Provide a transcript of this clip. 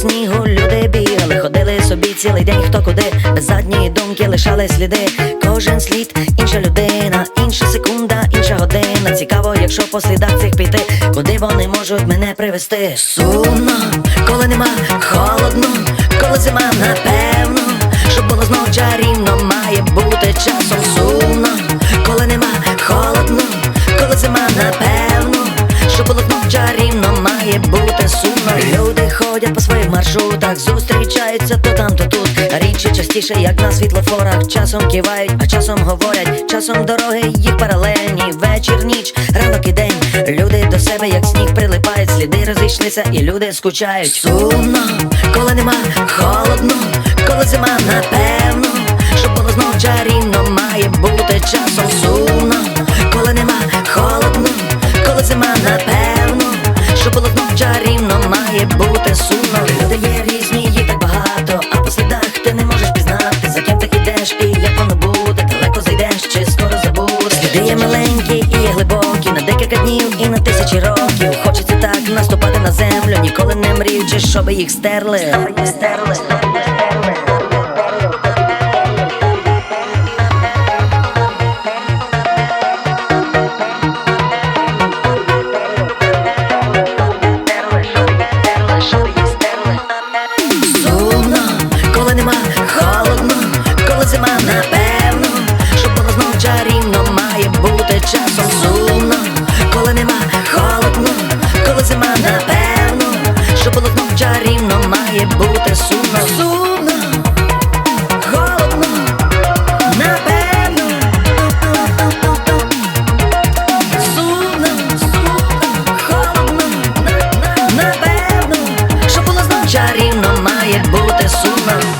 снігу люди бігали, ходили собі цілий день, хто куди, без задньої думки лишали сліди. Кожен слід, інша людина, інша секунда, інша година. Цікаво, якщо по слідах цих піти, куди вони можуть мене привести. Сумно, коли нема холодно, коли зима напевно, щоб було знов чарівно, має бути часом сумно, бути сумно. Люди ходять по своїх маршрутах, зустрічаються то там, то тут. Рідше частіше, як на світлофорах, часом кивають, а часом говорять, часом дороги їх паралельні. Вечір, ніч, ранок і день. Люди до себе, як сніг, прилипають, сліди розійшлися, і люди скучають. Сумно, коли нема холодно, коли зима напевно, щоб було знов чарівно, має бути часом сумно, чарівно, має бути сумно. Люди є різні, їх так багато, а по слідах ти не можеш пізнати, за ким ти ідеш і як воно буде, далеко зайдеш чи скоро забудеш. Сліди є маленькі і є глибокі, на декілька днів і на тисячі років. Хочеться так наступати на землю, ніколи не мріючи, щоби їх стерли. Стерли. Сумно, має бути сумно, сумно, холодно, напевно, сумно, холодно, напевно, що було знов чарівно, має бути сумно.